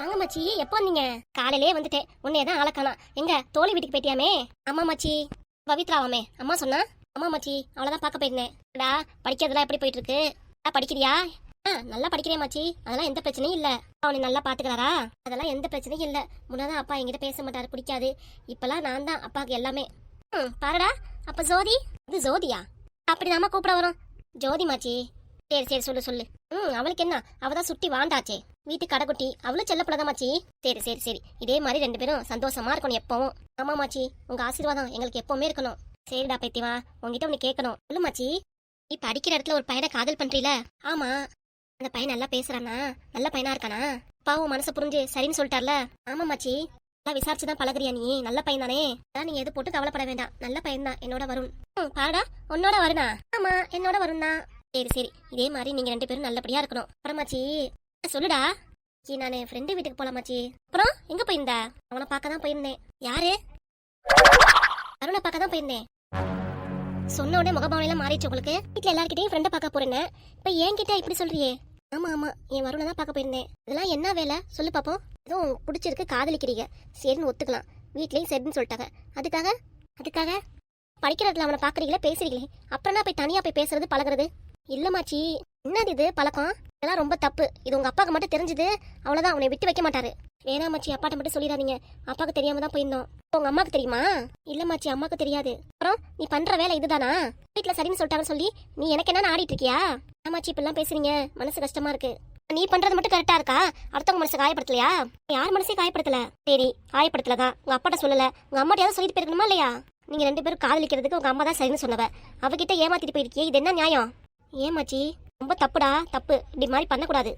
வாங்க மச்சி. எப்போ வந்தீங்க? காலையிலே வந்துட்டேன். உன்னைய தான் ஆளக்கானா. எங்க? தோழி வீட்டுக்கு போயிட்டியாமே? அம்மா மச்சி. பவித்ராவாமே. அம்மா சொன்னா? அம்மா மச்சி. அவ்வளோதான் பார்க்க போயிருந்தேன். டா படிக்கிறதுலாம் எப்படி போயிட்டு இருக்கு படிக்கிறியா? ஆ நல்லா படிக்கிறேன் மாச்சி. அதெல்லாம் எந்த பிரச்சனையும் இல்லை. அவனை நல்லா பார்த்துக்கிறாரா? அதெல்லாம் எந்த பிரச்சனையும் இல்லை. முன்னதான் அப்பா என்கிட்ட பேச மாட்டார் பிடிக்காது. இப்பெல்லாம் நான் தான் அப்பாவுக்கு எல்லாமே. ம் பாருடா. அப்போ ஜோதி? இது ஜோதியா? அப்படி நாம கூப்பிட வரோம். ஜோதி மாச்சி. சரி சரி சொல்லு சொல்லு. ம் அவளுக்கு என்ன? அவ தான் சுட்டி வாண்டாச்சே. வீட்டு கடைக்குட்டி அவளும் செல்ல மாச்சி சரி சரி சரி. இதே மாதிரி ரெண்டு பேரும் சந்தோஷமா இருக்கணும் எப்பவும். ஆமா மாச்சி. உங்க ஆசீர்வாதம் எங்களுக்கு எப்பவுமே இருக்கணும். சரிடா பைத்தியமா உங்ககிட்ட ஒன்று கேட்கணும். சொல்லு மாச்சி. நீ படிக்கிற இடத்துல ஒரு பையனை காதல் பண்றீல ஆமா. அந்த பையன் நல்லா பேசுறானா? நல்ல பையனா இருக்கானா? பாவம் மனசை புரிஞ்சு சரின்னு சொல்லிட்டார்ல? ஆமா மாச்சி. நல்லா விசாரிச்சு தான் பழகுறியா நீ? நல்ல பையன் தானே அதான் நீ எது போட்டு கவலைப்பட வேண்டாம். நல்ல பையன் தான் என்னோட வரும் பாடா உன்னோட வருணா? ஆமா என்னோட வருணா சரி சரி. இதே மாதிரி நீங்க ரெண்டு பேரும் நல்லபடியா இருக்கணும். அப்புறமாச்சி சொல்லுடா. ஜி நான் ஃப்ரெண்டு வீட்டுக்கு போலாமாச்சி அப்புறம் எங்க போயிருந்த? அவனை பார்க்க தான் போயிருந்தேன். யாரு? அருணை பார்க்க தான் போயிருந்தேன். சொன்ன உடனே முகபாவனையெல்லாம் மாறிச்சு உங்களுக்கு. வீட்டில் எல்லாருக்கிட்டையும் ஃப்ரெண்டை பார்க்க போறேன்னு. இப்போ என்கிட்ட இப்படி சொல்றியே? ஆமா ஆமா. என் வருணை தான் பார்க்க போயிருந்தேன். இதெல்லாம் என்ன வேலை? சொல்லு பாப்போம். எதுவும் பிடிச்சிருக்கு காதலிக்கிறீங்க. சரின்னு ஒத்துக்கலாம். வீட்லயும் சரின்னு சொல்லிட்டாங்க. அதுக்காக? அதுக்காக? படிக்கிறதுல அவனை பார்க்குறீங்களே பேசுறீங்களே. அப்புறம் நான் போய் தனியா போய் பேசுறது பழகுறது? இல்லமாச்சி. என்னது இது? பழக்கம்? இதெல்லாம் ரொம்ப தப்பு. இது உங்க அப்பாவுக்கு மட்டும் தெரிஞ்சது. அவ்வளவுதான். அவனை விட்டு வைக்க மாட்டாரு. வேணாமாச்சி அப்பாட்ட மட்டும் சொல்லிடாதீங்க. அப்பாவுக்கு தெரியாம தான் போயிருந்தோம். உங்க அம்மாக்கு தெரியுமா? இல்லமாச்சி அம்மாக்கு தெரியாது. அப்புறம் நீ பண்ற வேலை இதுதானா? வீட்டுல சரின்னு சொல்லிட்டாங்கன்னு சொல்லி நீ எனக்கு என்ன ஆடிட்டு இருக்கியா? ஆமாச்சி இப்பெல்லாம் பேசுறீங்க. மனசு கஷ்டமா இருக்கு. நீ பண்றது மட்டும் கரெக்டா இருக்கா? அடுத்தவங்க மனசை காயப்படுத்தலையா? யார் மனசே காயப்படுத்தல? சரி காயப்படுத்தலதான் உங்க அப்பாட்ட சொல்லல. உங்க அம்மாட்ட சொல்லிட்டு போயிருக்கணுமா இல்லையா? நீங்க ரெண்டு பேரும் காதலிக்கிறதுக்கு உங்க அம்மா தான் சரின்னு சொன்னவ. அவகிட்ட ஏமாத்திட்டு போயிருக்கியே. இது என்ன நியாயம்? ஏமாச்சி ரொம்ப தப்புடா தப்பு. இப்படி மாதிரி பண்ணக்கூடாது.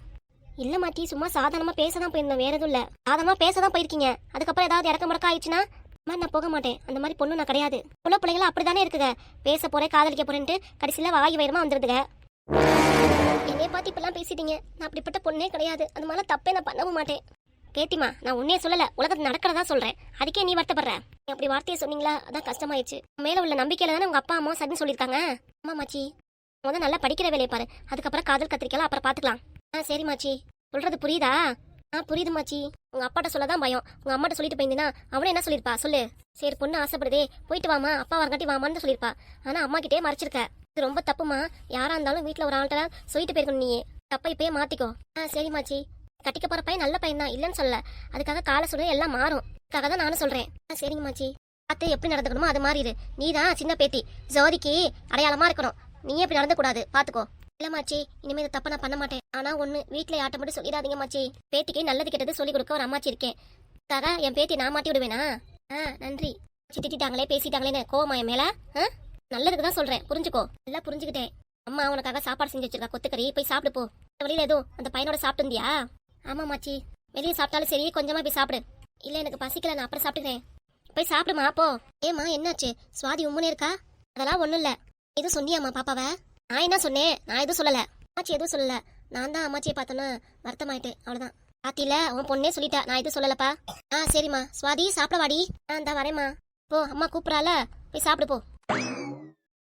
இல்ல மாட்டி சும்மா சாதாரணமா பேச தான் போயிருந்தோம். வேற எதுவும் இல்ல. சாதாரணமா பேச தான் போயிருக்கீங்க. அதுக்கப்புறம் ஏதாவது இறக்க முடக்க ஆயிடுச்சுன்னா? நான் போக மாட்டேன். அந்த மாதிரி பொண்ணு நான் கிடையாது. புள்ள பிள்ளைங்களும் அப்படிதானே இருக்குங்க. பேச போறேன் காதலிக்க போறேன்ட்டு கடைசியில வாய் வயிறமா வந்துருதுங்க. என்னைய பார்த்து இப்பெல்லாம் பேசிட்டீங்க. நான் அப்படிப்பட்ட பொண்ணே கிடையாது. அது மாதிரி தப்பே நான் பண்ணவும் மாட்டேன். கேத்திமா நான் உன்னே சொல்லல. உலகத்தில் நடக்கிறதா சொல்றேன். அதுக்கே நீ வருத்தப்படுற. நீ அப்படி வார்த்தையை சொன்னீங்களா? அதான் கஷ்டமாயிடுச்சு. மேல உள்ள நம்பிக்கையில தானே உங்க அப்பா அம்மா சரின்னு சொல்லியிருக்காங்க? அம்மா மாச்சி. வந்து நல்லா படிக்கிற வேலையை பாரு. அதுக்கப்புறம் காதல் கத்திரிக்கலாம் அப்புறம் பார்த்துக்கலாம் ஆ சரி மாச்சி. சொல்றது புரியுதா? ஆ புரியுது மாச்சி. உங்க அப்பாட்ட சொல்லதான் பயம். உங்க அம்மாட்ட சொல்லிட்டு போயிருந்தீங்கன்னா அவனே என்ன சொல்லிருப்பா சொல்லு. சரி பொண்ணு ஆசைப்படுதே. போயிட்டு வாமா அப்பா வரங்காட்டி வாமான்னு சொல்லிருப்பா ஆனா அம்மா கிட்டே மறைச்சிருக்க. இது ரொம்ப தப்புமா? யாரா இருந்தாலும் வீட்டில் ஒரு ஆள்கிட்ட சொல்லிட்டு போயிருக்கணும் நீ தப்பை இப்பயே மாத்திக்கோ. ஆ சரி மாச்சி. கட்டிக்க போற பையன் நல்ல பையன் தான். இல்லைன்னு சொல்ல அதுக்காக கால சூழ்நிலை எல்லாம் மாறும். அதுக்காக தான் நானும் சொல்றேன். ஆ சரிங்க மாச்சி. பார்த்து எப்படி நடந்துக்கணுமோ அது மாறிடு நீ தான் சின்ன பேத்தி. ஜோதிக்கு அடையாளமா இருக்கணும். நீயே இப்படி நடந்துக்கூடாது. பாத்துக்கோ. இல்ல மாச்சி இனிமே தப்ப நான் பண்ண மாட்டேன். ஆனா ஒண்ணு வீட்டுல யாட்ட மட்டும் சொல்லிடாதீங்க மாச்சி. பேத்திக்கு நல்லது கெட்டது சொல்லி கொடுக்க ஒரு அம்மாச்சி இருக்கேன். அதுக்காக என் பேத்தி நான் மாட்டி விடுவேனா? ஆ நன்றி. திட்டாங்களே பேசிட்டாங்களேன்னு கோவமா என் மேல? ஆ? நல்லதுக்கு தான் சொல்றேன். புரிஞ்சுக்கோ. நல்லா புரிஞ்சுக்கிட்டேன். அம்மா உனக்காக சாப்பாடு செஞ்சு வச்சிருக்கா கொத்துக்கறி. போய் சாப்பிடு போ. இந்த வழியில எதுவும் அந்த பையனோட சாப்பிட்டு இருந்தியா ஆமா மாச்சி. வெளியே சாப்பிட்டாலும் சரி கொஞ்சமா போய் சாப்பிடு. இல்ல எனக்கு பசிக்கல நான் அப்புறம் சாப்பிட்டுக்கிறேன். போய் சாப்பிடுமா போ. ஏமா என்னாச்சு? சுவாதி உம்முனே இருக்கா? அதெல்லாம் ஒண்ணும் இல்ல. எதுவும் சொன்னியாம்மா பாப்பாவ? நான் என்ன சொன்னேன்? நான் எதுவும் சொல்லல. அம்மாச்சி எதுவும் சொல்லல. நான் தான் அம்மாச்சியை பார்த்தோன்னு வருத்தமாயிட்டேன். அவ்வளவுதான். பாத்தியில உன் பொண்ணே சொல்லிட்டா. நான் எதுவும் சொல்லலப்பா. ஆ சரிம்மா. சுவாதி சாப்பிட வாடி ஆ இந்தா வரேம்மா. போ அம்மா கூப்பிட்றால. போய் சாப்பிடு போ.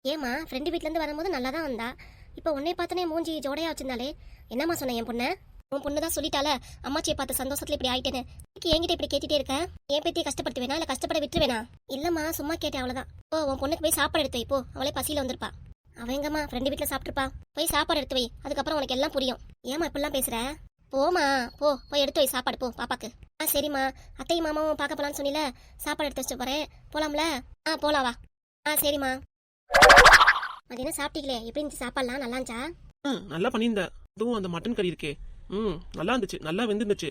ஏம்மா ஃப்ரெண்டு வீட்ல இருந்து வரும்போது நல்லா தான் வந்தா. இப்போ உன்னை பார்த்தனே மூஞ்சி ஜோடையா வச்சிருந்தாலே. என்னம்மா சொன்ன என் பொண்ணு? உன் பொண்ணு தான் சொல்லிட்டால அம்மாச்சியை பார்த்த சந்தோஷத்துல இப்படி ஆயிட்டேன்னு. என்கிட்ட இப்படி கேட்டுட்டே இருக்க? என் பேத்தியை கஷ்டப்படுத்துவேனா? இல்ல கஷ்டப்பட விட்டுருவேனா? இல்லம்மா சும்மா கேட்டேன் அவ்வளவுதான். ஓ உன் பொண்ணுக்கு போய் சாப்பாடு எடுத்து வை. அவளே பசியில வந்திருப்பா. அவங்கம்மா ஃப்ரெண்டு வீட்டில் சாப்பிட்டுருப்பா. போய் சாப்பாடு எடுத்து வை. அதுக்கப்புறம் உனக்கு எல்லாம் புரியும். ஏமா இப்படிலாம் பேசுற? போமா போ போய் எடுத்து வை. சாப்பாடு போ பாப்பாக்கு. ஆ சரிம்மா. அத்தையும் மாமாவும் பார்க்க போலான்னு சொன்னில சாப்பாடு எடுத்து வச்சு போறேன். போலாம்ல? ஆ போலாம் வா. ஆ சரிம்மா. மதியானம் சாப்பிட்டீங்களே? எப்படி இருந்துச்சு சாப்பாடுலாம்? நல்லா இருந்துச்சா? ம் நல்லா பண்ணியிருந்த அதுவும் அந்த மட்டன் கறி இருக்கே. ம் நல்லா இருந்துச்சு. நல்லா வெந்துருந்துச்சு.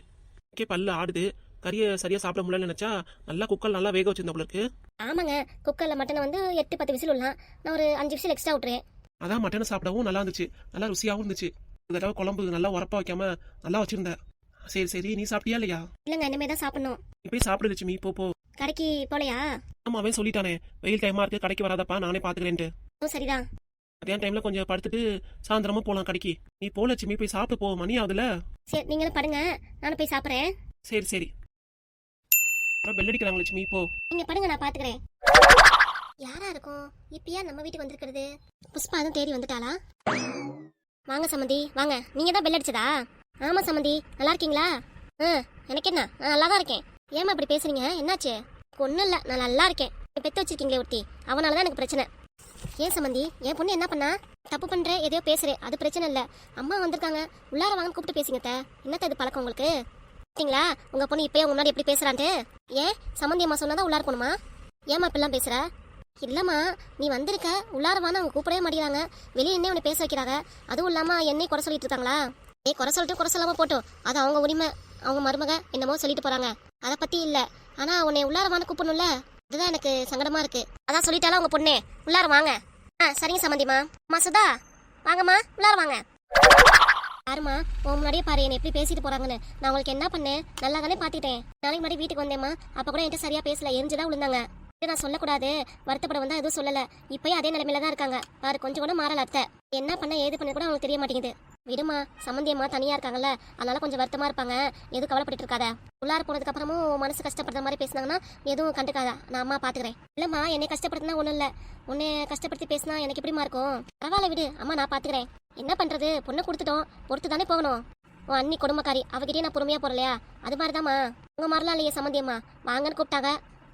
ஓகே பல்ல ஆடுது. கறியை சரியா சாப்பிட முடியலன்னு நினைச்சா நல்லா குக்கர் நல்லா வேக வச்சிருந்த இருக்கு ஆமாங்க. குக்கர்ல மட்டன் வந்து எட்டு பத்து விசில் விடலாம். நான் ஒரு அஞ்சு விசில் எக்ஸ்ட்ரா விட்டுறேன் அதான் மட்டனை சாப்பிடவும் நல்லா இருந்துச்சு. நல்லா ருசியாகவும் இருந்துச்சு. ஒரு தடவை குழம்பு நல்லா உரப்பா வைக்காம நல்லா வச்சிருந்த சரி சரி. நீ சாப்பிட்டியா இல்லையா? இல்லைங்க இனிமே தான் சாப்பிடணும். நீ போய் சாப்பிடு லட்சுமி. போ போ. கடைக்கு போலையா? ஆமா அவன் சொல்லிட்டானே. வெயில் டைமா இருக்கு. கடைக்கு வராதப்பா. நானே பாத்துக்கிறேன்ட்டு. ஓ சரிதான். மத்தியான டைம்ல கொஞ்சம் படுத்துட்டு சாயந்தரமா போலாம் கடைக்கு. நீ போ லட்சுமி போய் சாப்பிட்டு போ. மணி ஆகுதுல சரி நீங்களும் படுங்க. நானும் போய் சாப்பிட்றேன். சரி சரி. bell அடிக்கிறாங்க லட்சுமி. போ. நீங்க படுங்க நான் பாத்துக்கிறேன். யாரா இருக்கும்? இப்பயா நம்ம வீட்டுக்கு வந்திருக்கிறது? புஷ்பா அதுவும் தேடி வந்துட்டாளா? வாங்க சம்மந்தி வாங்க. நீங்க தான் பெல் அடிச்சதா? ஆமா சம்மந்தி நல்லா இருக்கீங்களா? ஆ எனக்கு என்ன? நான் நல்லா தான் இருக்கேன். ஏமா இப்படி பேசுறீங்க? என்னாச்சு? ஒன்றும் இல்லை. நான் நல்லா இருக்கேன். பெத்து வச்சிருக்கீங்களே ஒருத்தி. அவனால தான் எனக்கு பிரச்சனை. ஏன் சம்மந்தி என் பொண்ணு என்ன பண்ணா? தப்பு பண்ற எதையோ பேசுறே. அது பிரச்சனை இல்லை. அம்மா வந்திருக்காங்க. உள்ளார வாங்க கூப்பிட்டு பேசுங்க அத்தை. என்னத்த இது பழக்கம் உங்களுக்கு? பார்த்தீங்களா உங்க பொண்ணு இப்பயே முன்னாடி எப்படி பேசுறான்ட்டு? ஏன்? சம்மந்தி அம்மா சொன்னாதான் உள்ளார போகணுமா ஏமா இப்பெல்லாம் பேசுற? இல்லம்மா நீ வந்திருக்க. உள்ளார வான்னு அவங்க கூப்பிடவே மாட்டேங்கிறாங்க. வெளியே என்ன உன்னை பேச வைக்கிறாங்க. அதுவும் இல்லாம என்னை குறை சொல்லிட்டு இருக்காங்களா? ஏ குறை சொல்லிட்டு குறை சொல்லாம போட்டோம் அது அவங்க உரிமை. அவங்க மருமக என்னமோ சொல்லிட்டு போறாங்க. அதை பத்தி இல்ல. ஆனா உன்னை உள்ளார வான்னு கூப்பிடணும்ல. அதுதான் எனக்கு சங்கடமா இருக்கு. அதான் சொல்லிட்டாலும் உங்க பொண்ணே? உள்ளார வாங்க. ஆ சரிங்க சம்மந்திமா அம்மா சுதா. வாங்கம்மா உள்ளார வாங்க. யாருமா உன் முன்னாடியே பாரு என்னை எப்படி பேசிட்டு போறாங்கன்னு. நான் உங்களுக்கு என்ன பண்ணேன்? நல்லா தானே பாத்துட்டேன் நாளைக்கு முன்னாடி வீட்டுக்கு வந்தேம்மா. அப்ப கூட என்கிட்ட சரியா பேசல எரிஞ்சுதான் விழுந்தாங்க. இது நான் சொல்லக்கூடாது. வருத்தப்பட வந்தா எதுவும் சொல்லல. இப்பயும் அதே நிலைமையில தான் இருக்காங்க. பாரு கொஞ்சம் கூட மாறல அத்தை. என்ன பண்ண ஏது பண்ண கூட அவங்களுக்கு தெரிய மாட்டேங்குது. விடுமா சம்மந்தியம்மா தனியா இருக்காங்கல்ல அதனால கொஞ்சம் வருத்தமா இருப்பாங்க. எதுவும் கவலைப்பட்டு இருக்காத. உள்ளார போனதுக்கு அப்புறமும் உன் மனசு கஷ்டப்படுற மாதிரி பேசினாங்கன்னா எதுவும் கண்டுக்காத. நான் அம்மா பாத்துக்கிறேன். இல்லம்மா என்னை கஷ்டப்படுத்தினா ஒன்றும் இல்ல. உன்னை கஷ்டப்படுத்தி பேசினா எனக்கு எப்படிமா இருக்கும்? பரவாயில்ல விடு அம்மா நான் பாத்துக்கிறேன். என்ன பண்றது? பொண்ணை கொடுத்துட்டோம். பொறுத்து தானே போகணும். உன் அண்ணி குடும்பக்காரி அவகிட்டே நான் பொறுமையா போறலையா? அது மாதிரிதாம்மா. உங்க மாதிரிலாம் இல்லையே சம்மந்தியம்மா வாங்கன்னு கூப்பிட்டாங்க.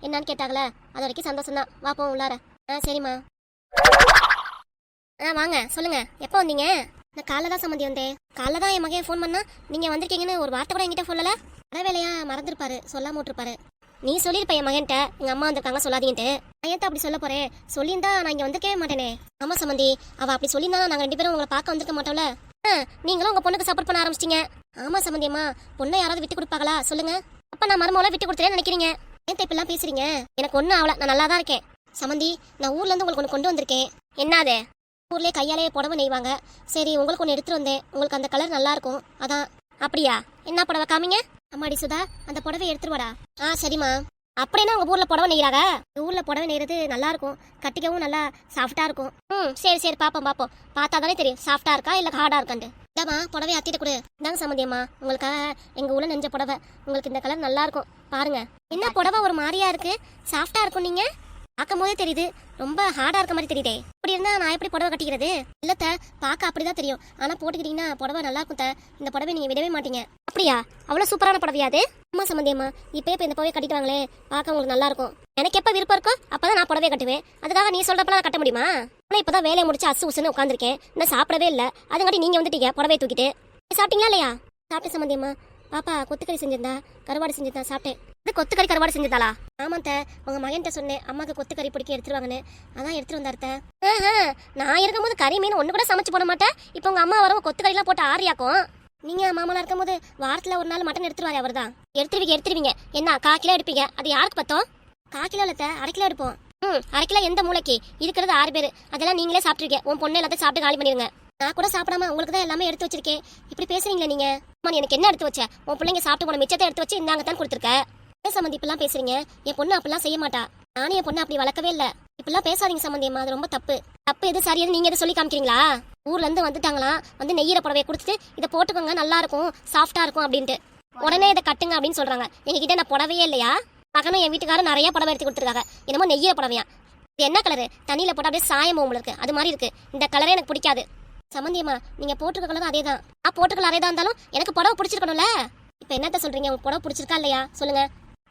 என்னன்னு கேட்டாங்களே அது வரைக்கும் சந்தோஷம் தான் வாப்போம் உள்ளார. ஆ சரிம்மா. ஆ வாங்க சொல்லுங்க. எப்போ வந்தீங்க? நான் காலைல தான் சம்மந்தி வந்தேன். காலைல தான் என் மகன் ஃபோன் பண்ணா நீங்க வந்திருக்கீங்கன்னு ஒரு வார்த்தை கூட என்கிட்ட சொல்லல? வர வேலையா? மறந்துருப்பாரு. சொல்லாம விட்டுருப்பாரு. நீ சொல்லிருப்ப என் மகன்கிட்ட எங்க அம்மா வந்திருக்காங்க சொல்லாதீங்கன்ட்டு நான் ஏன் அப்படி சொல்ல போறேன் சொல்லியிருந்தா நான் இங்க வந்திருக்கவே மாட்டேனே. ஆமாம் சம்மந்தி. அவ அப்படி சொல்லியிருந்தா நாங்க ரெண்டு பேரும் உங்களை பார்க்க வந்திருக்க மாட்டோம்ல? ஆ, நீங்களும் உங்க பொண்ணுக்கு சப்போர்ட் பண்ண ஆரம்பிச்சிட்டீங்க. ஆமா சம்மந்தியம்மா பொண்ணை யாராவது விட்டு கொடுப்பாங்களா? சொல்லுங்க. அப்ப நான் மருமகளை விட்டு கொடுத்துறேன்னு நினைக்கிறீங்க. ஏன் இப்பெல்லாம் பேசுறீங்க? எனக்கு ஒன்றும் ஆகல நான் நல்லா தான் இருக்கேன். சமந்தி நான் ஊர்ல இருந்து உங்களுக்கு ஒன்று கொண்டு வந்திருக்கேன். என்னது? ஊர்லயே கையாலே புடவை நெய்வாங்க. சரி உங்களுக்கு ஒன்று எடுத்துட்டு வந்தேன். உங்களுக்கு அந்த கலர் நல்லா இருக்கும் அதான். அப்படியா? என்ன புடவை காமிங்க? அம்மாடி சுதா அந்த புடவை எடுத்துருவாடா ஆ சரிம்மா. அப்படின்னா உங்க ஊர்ல புடவை நெய்யறாங்க ஊர்ல புடவை நெய்யறது நல்லா இருக்கும் கட்டிக்கவும் நல்லா சாஃப்டா இருக்கும். ம் சரி சரி பாப்போம் பாப்போம். பார்த்தா தானே தெரியும் சாஃப்டா இருக்கா இல்ல ஹார்டா இருக்கான்ட்டு. இதாம்மா புடவை அத்திட்டு கொடு. இந்தாங்க சம்மந்தியம்மா உங்களுக்காக எங்க ஊர்ல நெஞ்ச புடவை. உங்களுக்கு இந்த கலர் நல்லா இருக்கும் பாருங்க. என்ன புடவை ஒரு மாதிரியா இருக்கு? சாஃப்டா இருக்கும் நீங்க? பார்க்கும் போதே தெரியுது ரொம்ப ஹார்டா இருக்க மாதிரி தெரியுதே. இப்படி இருந்தா நான் எப்படி புடவை கட்டிக்கிறது? இல்லத்த பார்க்க அப்படிதான் தெரியும். ஆனா போட்டுக்கிட்டீங்கன்னா புடவை நல்லா இருக்கும் த. இந்த புடவை நீங்க விடவே மாட்டீங்க. அப்படியா? அவ்வளவு சூப்பரான புடவையா அது? அம்மா சம்மந்தியம்மா இப்பயே இப்ப இந்த புடவை கட்டிட்டு வாங்களே. பார்க்க உங்களுக்கு நல்லா இருக்கும். எனக்கு எப்ப விருப்பம் இருக்கோ அப்பதான் நான் புடவை கட்டுவேன். அதுக்காக நீ சொல்றப்பலாம் நான் கட்ட முடியுமா? ஆனா இப்பதான் வேலையை முடிச்சு அசு உசுன்னு உட்காந்துருக்கேன் இன்னும் சாப்பிடவே இல்ல. அதுங்காட்டி நீங்க வந்துட்டீங்க புடவை தூக்கிட்டு. சாப்பிட்டீங்களா இல்லையா? சாப்பிட்டேன் சம்பந்தியம்மா. பாப்பா கொத்துக்கறி செஞ்சிருந்தா கருவாடு செஞ்சிருந்தா சாப்பிட்டேன். இது கொத்துக்கறி கருவாடு செஞ்சிருந்தாளா? ஆமாத்த உங்க மகன்கிட்ட சொன்னேன். அம்மாக்கு கொத்துக்கறி பிடிக்க எடுத்துருவாங்கன்னு அதான் எடுத்துட்டு வந்தார்த்த நான் இருக்கும்போது கறி மீன் ஒண்ணு கூட சமைச்சு போட மாட்டேன். இப்போ உங்க அம்மா வரவும் கொத்துக்கறிலாம் போட்டு ஆரியாக்கும் நீங்க இருக்கும் இருக்கும்போது வாரத்துல ஒரு நாள் மட்டன் எடுத்துருவாரு அவர் தான் எடுத்துருவீங்க எடுத்துருவீங்க. என்ன கா கிலோ எடுப்பீங்க? அது யாருக்கு பத்தோம்? கா கிலோ இல்லத்த அரை கிலோ எடுப்போம். ம் அரை கிலோ எந்த மூளைக்கு? இருக்கிறது ஆறு பேர். அதெல்லாம் நீங்களே சாப்பிட்டுருக்கீங்க. உன் பொண்ணு எல்லாத்தையும் சாப்பிட்டு காலி பண்ணிடுங்க. நான் கூட சாப்பிடாம உங்களுக்கு தான் எல்லாமே எடுத்து வச்சிருக்கேன். இப்படி பேசுறீங்களா நீங்க? அம்மா எனக்கு என்ன எடுத்து வச்ச? உன் பிள்ளைங்க சாப்பிட்டு போன மிச்சத்தை எடுத்து வச்சு இந்தாங்க தான் கொடுத்துருக்க. ஏன் சம்மந்தி இப்பெல்லாம் பேசுறீங்க? என் பொண்ணு அப்படிலாம் செய்ய மாட்டா. நானும் என் பொண்ணு அப்படி வளர்க்கவே இல்ல. இப்பெல்லாம் பேசாதீங்க சம்மந்தியம்மா அது ரொம்ப தப்பு. தப்பு எது சரியாது நீங்க எதை சொல்லி காமிக்கிறீங்களா? ஊர்ல இருந்து வந்துட்டாங்களாம் வந்து நெய்யிற புடவைய கொடுத்துட்டு இதை போட்டுக்கோங்க நல்லா இருக்கும் சாஃப்டா இருக்கும் அப்படின்ட்டு. உடனே இதை கட்டுங்க அப்படின்னு சொல்றாங்க. எங்ககிட்ட நான் புடவையே இல்லையா? மகனும் என் வீட்டுக்காரர் நிறைய புடவை எடுத்து கொடுத்துருக்காங்க. என்னமோ நெய்யிற புடவையா இது என்ன கலரு தண்ணியில போட்டா அப்படியே சாயம் உங்களுக்கு அது மாதிரி இருக்கு. இந்த கலரே எனக்கு பிடிக்காது. சம்மந்தியம்மா நீங்க போட்டுக்க கலரும் அதே தான் நான் போட்டுக்கல அதே தான் இருந்தாலும் எனக்கு புடவை பிடிச்சிருக்கணும்ல? இப்போ என்னத்த சொல்றீங்க உங்களுக்கு புடவை பிடிச்சிருக்கா இல்லையா? சொல்லுங்க.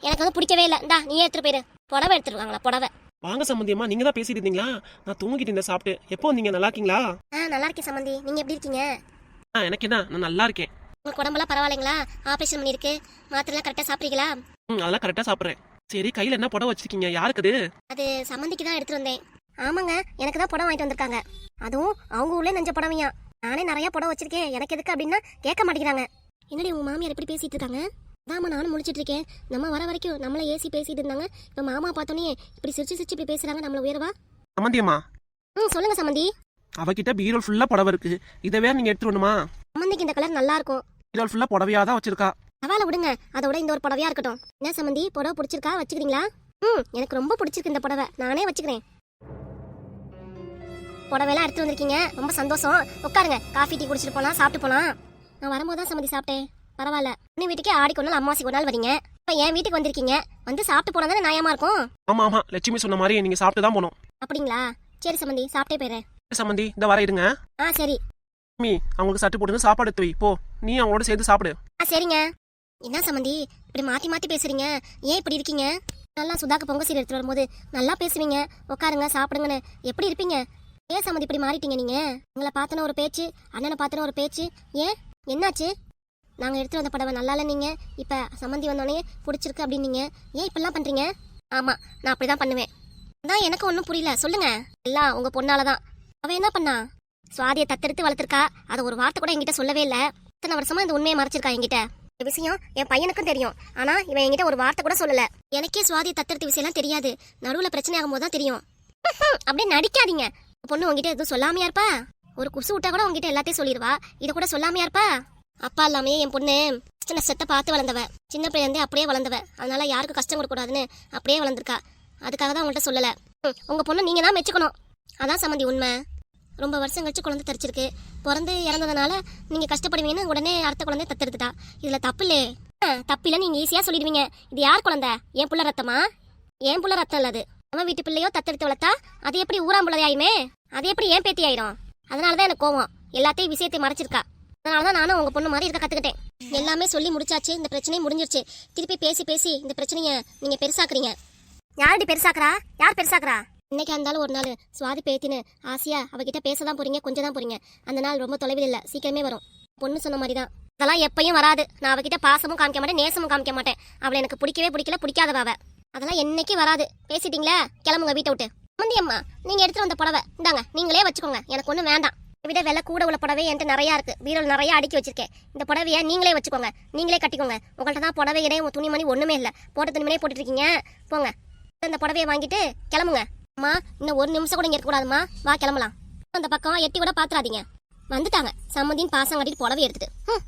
எனக்கு வந்து பிடிக்கவே இல்லை. இந்தா நீயே எடுத்துட்டு போயிரு. புடவை எடுத்துருவாங்களா புடவை? வாங்க சம்மந்தியம்மா நீங்க தான் பேசிட்டு இருந்தீங்களா? நான் தூங்கிட்டு இருந்தேன் சாப்பிட்டு. எப்போ வந்தீங்க? நல்லா இருக்கீங்களா? ஆ நல்லா இருக்கேன் சம்மந்தி. நீங்க எப்படி இருக்கீங்க? ஆ எனக்கு என்ன நான் நல்லா இருக்கேன். உங்க உடம்பெல்லாம் பரவாயில்லைங்களா? ஆபரேஷன் பண்ணிருக்கு மாத்திரைலாம் கரெக்டாக சாப்பிட்றீங்களா? ம் அதெல்லாம் கரெக்டாக சாப்பிட்றேன். சரி கையில் என்ன புடவை வச்சிருக்கீங்க? யாருக்கு அது அது சம்மந்திக்கு தான் எடுத்துட்டு வந்தேன். ஆமாங்க எனக்கு தான் புடவை வாங்கிட்டு வந்திருக்காங்க. அதுவும் அவங்க ஊர்ல நெஞ்ச புடவையா. நானே நிறைய புடவை வச்சிருக்கேன் எனக்கு எதுக்கு அப்படின்னா கேட்க மாட்டேங்கிறாங்க. என்னடி உங்க மாமியார் எப்படி பேசிட்டு இருக்காங்க? அதாம்மா நானும் முடிச்சிட்டு இருக்கேன். நம்ம வர வரைக்கும் நம்மள ஏசி பேசிட்டு இருந்தாங்க. இப்போ மாமா பார்த்தோன்னே இப்படி சிரிச்சு சிரிச்சு இப்படி பேசுறாங்க நம்மள உயரவா? சம்மந்தியம்மா ம் சொல்லுங்க சம்மந்தி அவகிட்ட பீரோல் ஃபுல்லாக புடவை இருக்கு. இதை வேற நீங்கள் எடுத்துட்டு வரணுமா? சம்மந்திக்கு இந்த கலர் நல்லா இருக்கும். பீரோல் ஃபுல்லாக புடவையாக தான் வச்சிருக்கா. பரவாயில்ல விடுங்க. அதோட இந்த ஒரு புடவையா இருக்கட்டும். என்ன சம்மந்தி புடவை பிடிச்சிருக்கா? வச்சுக்கிறீங்களா? ம் எனக்கு ரொம்ப பிடிச்சிருக்கு இந்த புடவை. நானே வச்சுக்கிறேன். புடவைலாம் எடுத்து வந்திருக்கீங்க. ரொம்ப சந்தோஷம். உட்காருங்க. காஃபி டீ குடிச்சிட்டு போலாம் சாப்பிட்டு போலாம். நான் வரும்போது தான் சம்மந்தி சாப்பிட்டேன். பரவாயில்ல. இன்னும் வீட்டுக்கே ஆடிக்கு ஒரு நாள் அம்மாசி ஒரு நாள் வரீங்க. இப்போ என் வீட்டுக்கு வந்திருக்கீங்க? வந்து சாப்பிட்டு போனா தானே நியாயமா இருக்கும்? ஆமாம் ஆமாம் லட்சுமி சொன்ன மாதிரி நீங்கள் சாப்பிட்டு தான் போகணும். அப்படிங்களா? சரி சம்மந்தி சாப்பிட்டே போயிடுறேன். சம்மந்தி இந்த வர இருங்க. ஆ சரி. மீ அவங்களுக்கு சட்டு போட்டு சாப்பாடு எடுத்து வை. போ. நீ அவங்களோட சேர்ந்து சாப்பிடு. ஆ சரிங்க. என்ன சம்மந்தி இப்படி மாத்தி மாத்தி பேசுறீங்க. ஏன் இப்படி இருக்கீங்க? நல்லா சுதாக்கு பொங்க சீர் எடுத்துட்டு வரும்போது நல்லா பேசுவீங்க. உட்காருங்க சாப்பிடுங்கன்னு. எப்படி இருப்பீங்க? ஏன் சம்மதி இப்படி மாறிட்டீங்க நீங்க? உங்களை பார்த்தன ஒரு பேச்சு அண்ணனை பார்த்தன ஒரு பேச்சு. ஏன்? என்னாச்சு? நாங்கள் எடுத்துட்டு வந்த படவை நல்லா இல்லை நீங்க. இப்ப சம்மந்தி வந்தோடனே பிடிச்சிருக்கு அப்படின்னீங்க. ஏன் இப்படிலாம் பண்றீங்க? ஆமா நான் அப்படிதான் பண்ணுவேன். அதான் எனக்கு ஒன்றும் புரியல. சொல்லுங்க. எல்லாம் உங்க பொண்ணாலதான். அவன் என்ன பண்ணா? சுவாதியை தத்தெடுத்து வளர்த்துருக்கா? அதை ஒரு வார்த்தை கூட என்கிட்ட சொல்லவே இல்லை. இத்தனை வருஷமா இந்த உண்மையை மறைச்சிருக்கா என்கிட்ட. விஷயம் என் பையனுக்கும் தெரியும். ஆனா இவன் என்கிட்ட ஒரு வார்த்தை கூட சொல்லல. எனக்கே சுவாதி தத்தெடுத்த விஷயம்லாம் தெரியாது. நடுவுல பிரச்சனை ஆகும்போது தான் தெரியும். அப்படியே நடிக்காதீங்க. பொண்ணு உங்ககிட்ட எதுவும் சொல்லாமையா இருப்பா? ஒரு குசு விட்டா கூட உங்ககிட்ட எல்லாத்தையும் சொல்லிடுவா. இதை கூட சொல்லாமையா இருப்பா? அப்பா இல்லாமையே என் பொண்ணு சின்ன செத்தை பார்த்து வளர்ந்தவ. சின்ன பிள்ளைலேருந்தே அப்படியே வளர்ந்தவ. அதனால யாருக்கும் கஷ்டம் கொடுக்கக்கூடாதுன்னு அப்படியே வளர்ந்துருக்கா. அதுக்காக தான் உங்கள்கிட்ட சொல்லல. உங்கள் உங்க பொண்ணு நீங்க தான் மெச்சுக்கணும். அதான் சம்மந்தி உண்மை. ரொம்ப வருஷம் கழிச்சு குழந்தை தரிச்சிருக்கு. பிறந்து இறந்ததுனால நீங்க கஷ்டப்படுவீங்கன்னு உடனே அடுத்த குழந்தை தத்தெடுத்துட்டா. இதுல தப்பு இல்லையே தப்பு இல்ல நீங்க ஈஸியா சொல்லிடுவீங்க. இது யார் குழந்தை? என் புள்ள ரத்தமா? என் புள்ள ரத்தம் இல்லாது அவன் வீட்டு பிள்ளையோ தத்தெடுத்து வளர்த்தா அது எப்படி ஊராம்புள்ளதை ஆயுமே அது எப்படி ஏன் பேத்தி ஆயிரும் அதனாலதான் எனக்கு கோவம். எல்லாத்தையும் விஷயத்தை மறைச்சிருக்கா. அதனாலதான் நானும் உங்க பொண்ணு மாதிரி இருக்க கத்துக்கிட்டேன். எல்லாமே சொல்லி முடிச்சாச்சு. இந்த பிரச்சனையும் முடிஞ்சிருச்சு. திருப்பி பேசி பேசி இந்த பிரச்சனைய நீங்க பெருசாக்குறீங்க. யாரடி பெருசாக்குறா? யார் பெருசாக்குறா? இன்னைக்கு இருந்தாலும் ஒரு நாள் சுவாதி பேத்தின்னு ஆசையா அவகிட்ட பேச தான் போறீங்க கொஞ்சம் தான் போறீங்க. அந்த நாள் ரொம்ப தொலைவில் இல்லை சீக்கிரமே வரும். பொண்ணு சொன்ன மாதிரி தான் அதெல்லாம் எப்பயும் வராது. நான் அவகிட்ட பாசமும் காமிக்க மாட்டேன் நேசமும் காமிக்க மாட்டேன். அவளை எனக்கு பிடிக்கவே பிடிக்கல பிடிக்காதவ அவ. அதெல்லாம் என்னைக்கு வராது. பேசிட்டீங்களா? கிளம்புங்க வீட்டை விட்டு. மந்தி அம்மா நீங்க எடுத்துட்டு வந்த புடவை இந்தாங்க நீங்களே வச்சுக்கோங்க. எனக்கு ஒன்றும் வேண்டாம். இதை விட விலை கூட உள்ள புடவை என்கிட்ட நிறையா இருக்கு. பீரோல் நிறைய அடுக்கி வச்சிருக்கேன். இந்த புடவைய நீங்களே வச்சுக்கோங்க. நீங்களே கட்டிக்கோங்க. உங்கள்கிட்ட தான் புடவை இடையே உங்க துணிமணி ஒண்ணுமே இல்லை. போட்ட துணிமணியே போட்டுட்டு போங்க. இந்த புடவைய வாங்கிட்டு கிளம்புங்க. அம்மா இன்னும் ஒரு நிமிஷம் கூட இங்க இருக்கக்கூடாதும்மா. வா கிளம்பலாம். அந்த பக்கம் எட்டி கூட பாத்துறாதீங்க. வந்துட்டாங்க. சம்மந்தின் பாசம் கட்டிட்டு புடவை எடுத்துட்டு.